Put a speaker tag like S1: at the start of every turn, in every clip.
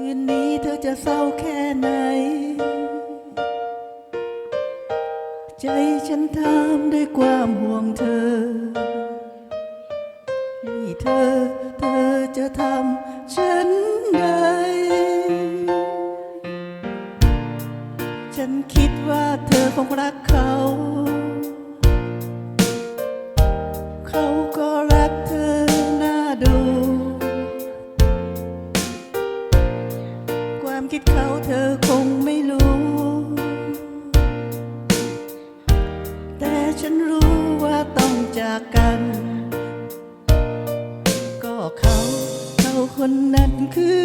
S1: ืนนี้เธอจะเศร้าแค่ไหน ใจฉันทำด้วยความห่วงเธอ นี่เธอ เธอจะทำฉันไงฉันคิดว่าเธอคงรักเขา เขา คิดเขาเธอคงไม่รู้ แต่ฉันรู้ว่าต้องจากกัน ก็เขา เขาคนนั้นคือ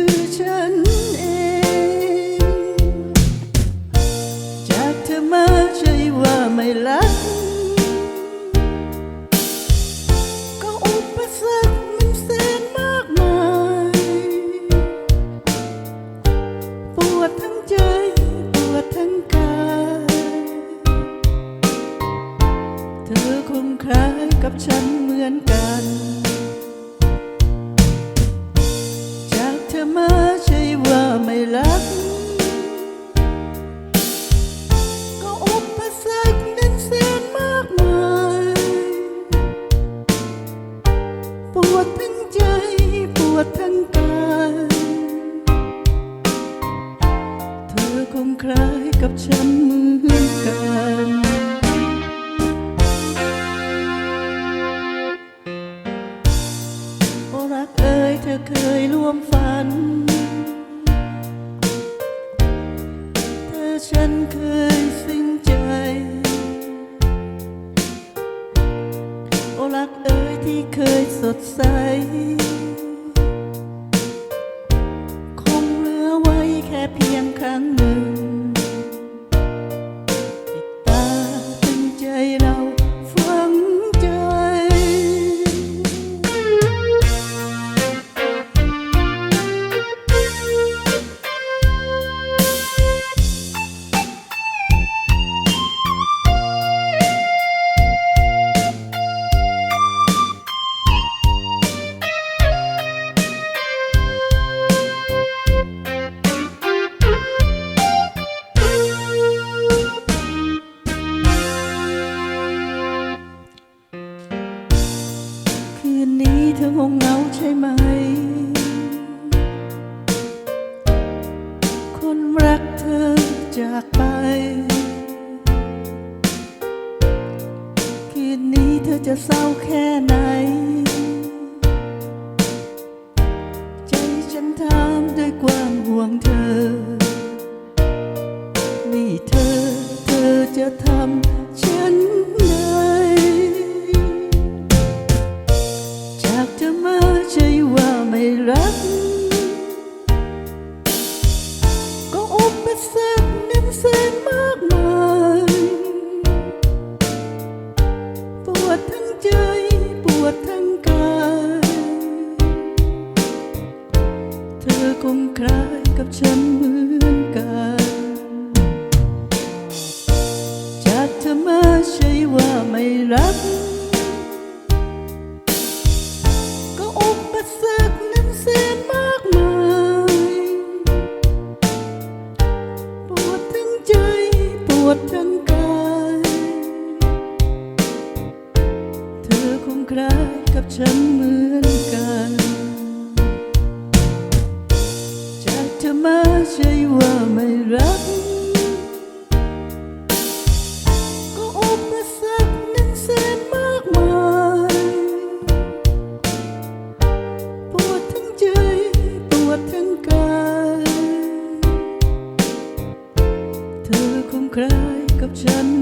S1: เธอคงคล้ายกับฉันเหมือนกัน จากเธอมาใช่ว่าไม่รัก ก็อุปสรรคนั้นแสนมากมายปวดทั้งใจปวดทั้งกาย เธอคงคล้ายกับฉัน วมฝัน เธอฉันเคยสิ้นใจ โอรักเอ๋ยที่เคยสดใส นนี้เธองงเหงาใช่ไหม คนรักเธอจากไป คืนนี้เธอจะเศร้าแค่ไหน ใจฉันทำด้วยความห่วงเธอ นี่เธอ เธอจะทำ คงคล้ายกับฉันเหมือนกันจากเธอมาใช่ว่าไม่รัก ใครกับฉัน